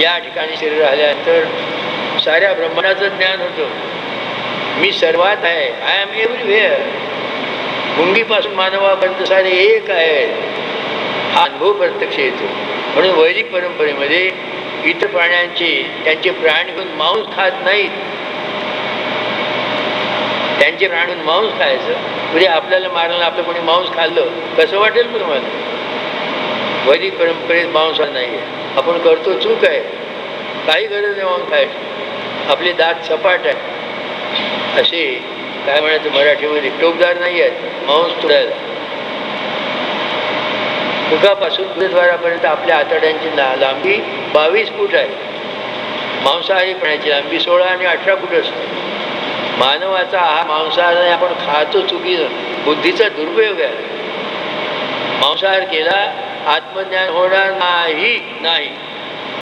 या ठिकाणी शरीर आल्यानंतर साऱ्या ब्रह्मांडाचं ज्ञान होतं. मी सर्वात आहे. आय एम एव्हरीवेअर गुंगीपासून मानवापर्यंत सारे एक आहे. हा अनुभव प्रत्यक्ष येतो. म्हणून वैदिक परंपरेमध्ये इतर प्राण्यांचे त्यांचे प्राण घेऊन मांस खात नाहीत. त्यांचे प्राण घेऊन मांस खायचं. म्हणजे आपल्याला मारायला आपलं कोणी मांस खाल्लं कसं वाटेल तुम्हाला? वैदिक परंपरेत मांस नाही आहे आपण करतो चूक आहे. काही गरज नाही मग काय? आपले दात सपाट आहे. असे काय म्हणायचं मराठीमध्ये? टोकदार नाही आहेत. मांस तुडायला मुखापासून गुरुद्वारापर्यंत आपल्या आतड्यांची लांबी बावीस फूट आहे. मांसाहारी प्राण्याची लांबी सोळा आणि अठरा फूट असते. मानवाचा हा मांसाहार आपण खातो चुकीनं बुद्धीचा दुरुपयोग आहे. मांसाहार केला आत्मज्ञान होणार नाही नाही